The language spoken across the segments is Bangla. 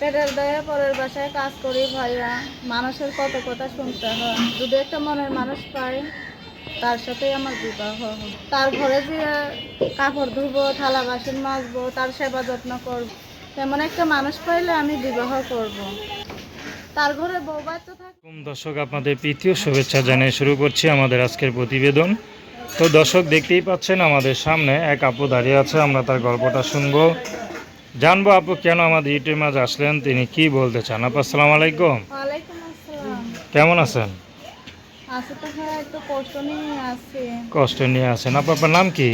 পেটের দয়ে পরের বাসায় কাজ করি ভাইয়া। মানুষের কত কথা শুনতে হয়। যদি একটা মনের মানুষ পাই, তার সাথেই আমার বিবাহ। তার ঘরে যে কাপড় ধুবো, থালা বাসন মাজবো, তার সেবা যত্ন করব। তেমন একটা মানুষ পাইলে আমি বিবাহ করব। দর্শক, আপনাদের প্রীতীয় শুভেচ্ছা জানিয়ে শুরু করছি আমাদের আজকের প্রতিবেদন। তো দর্শক দেখতেই পাচ্ছেন আমাদের সামনে এক আপু দাঁড়িয়ে আছে, আমরা তার গল্পটা শুনব। জানব আপু কেন আমাদের ইউটিউব মাঝে আসলেন তিনি কি বলতে চান? আপু আসসালামু আলাইকুম। কেমন আছেন? কষ্ট নিয়ে আছেন। আপু আপনার নাম কি?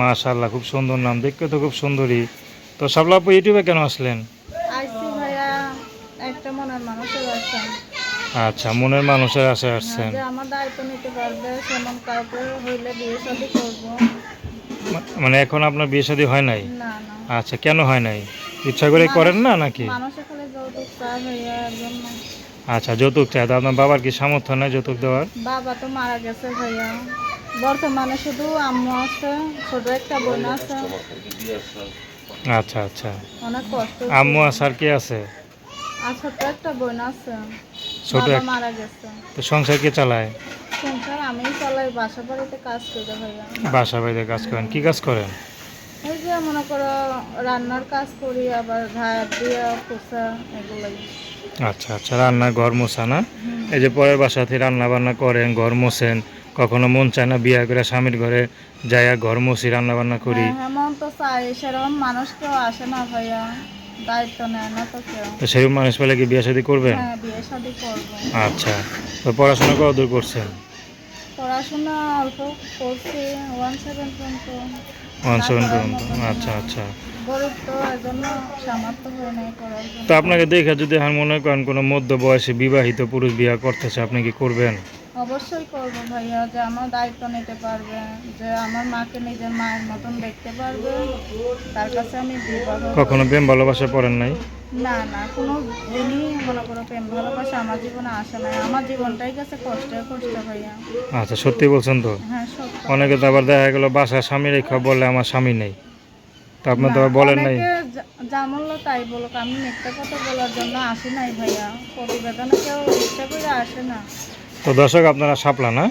মাশাল্লাহ খুব সুন্দর নাম। দেখতে তো খুব সুন্দরী। তো সাবলা আপু ইউটিউবে কেন আসলেন আইসি ভাইয়া একটা মনের মানুষের আছে আচ্ছা মনের মানুষের আশে আসছেন। আমার দায়িত্ব নিতে পারবে সেমন কাউকে হইলে বিয়ে শাদী করব। মানে এখন আপনার বিয়ে শাদী হয় নাই? না না। আচ্ছা কেন হয় নাই? ইচ্ছা করে করেন না নাকি? যৌতুক চায় আচ্ছা যৌতুক চাই আপনার বাবার কি সামর্থ্য নাই যৌতুক দেওয়ার? বাবা তো মারা গেছে ভাইয়া। বর্তমানে শুধু আম্মু আছে ছোট একটা বোন আছে। আচ্ছা আচ্ছা। অনেক কষ্ট আম্মু আসার কে আছে? আর ছোট একটা বোন আছে। ছোট মারা গেছে। তো সংসার কে চালায়? সংসার আমিই চালাই বাসা বাড়িতে কাজ করে ভাইয়া। বাসা বাড়িতে কাজ করেন কি কাজ করেন? এই যে মনে করো রান্নার কাজ করি আবার ঘাট দিয়া পোষা এগুলোই। আচ্ছা আচ্ছা রান্না ঘর মোছা না? এই যে পরের বাসাতে রান্না বান্না করেন ঘর মোছেন কখনো মন চায় না বিয়া করে স্বামীর ঘরে যাইয়া ঘর মুছি রান্না বান্না করি। হ্যাঁ, হ্যাঁ, মন তো চাই সেরকম মানুষ কেউ আসে না ভাইয়া। দায়িত্ব নেয় না তো কেউ। তো সেরকম মানুষ পেলে কি বিয়ে শাদী করবেন হ্যাঁ বিয়ে শাদি করব। আচ্ছা তো পড়াশোনা কত দূর করছেন? পড়াশোনা অল্প করছি ওয়ান সেভেন পর্যন্ত। ওয়ান সেভেন পর্যন্ত আচ্ছা আচ্ছা। গরিব তো এর সামর্থ্য হয়ে নাই করার জন্য। তো আপনাকে দেখে যদি আর মনে করেন কোনো মধ্য বয়সে বিবাহিত পুরুষ বিয়া করতেছে আপনি কি করবেন? অবশ্যই করব ভাইয়া যে আমার দায়িত্ব নিতে পারবে যে আমার মাকে নিজের মায়ের মতন দেখতে পারবে। তার কাছে আমি কখনো প্রেম ভালোবাসা পড়েন নাই? না না কোনো দিনই মনে করো প্রেম ভালোবাসা আমার জীবনে আসে নাই। আমার জীবনটাই গেছে কষ্টে কষ্ট ভাইয়া। আচ্ছা সত্যি বলছেন তো? হ্যাঁ সত্য। অনেকে তো আবার দেখা গেলো বাসার স্বামী রেখা বললে আমার স্বামী নেই। তো আপনি তো বলেন নাই? বলল তাই বলুক। আমি মিথ্যা কথা বলার জন্য আসি নাই ভাইয়া। প্রতিবেদনে কেউ ইচ্ছা করে আসে না। তো দর্শক, আপনারা সাপলা না?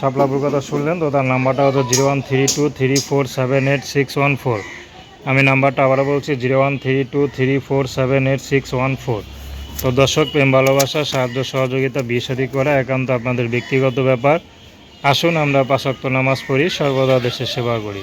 সাপলাপুর কথা শুনলেন, তো তার নাম্বারটা হচ্ছে zero one three two three four seven eight six one four. আমি নাম্বারটা আবারও বলছি, zero one three two three four seven eight six one four. তো দর্শক, প্রেম, ভালোবাসা, সাহায্য, সহযোগিতা, বিয়ে করা একান্ত আপনাদের ব্যক্তিগত ব্যাপার। আসুন, আমরা পাশাক্ত নামাজ পড়ি, সর্বদা দেশের সেবা করি।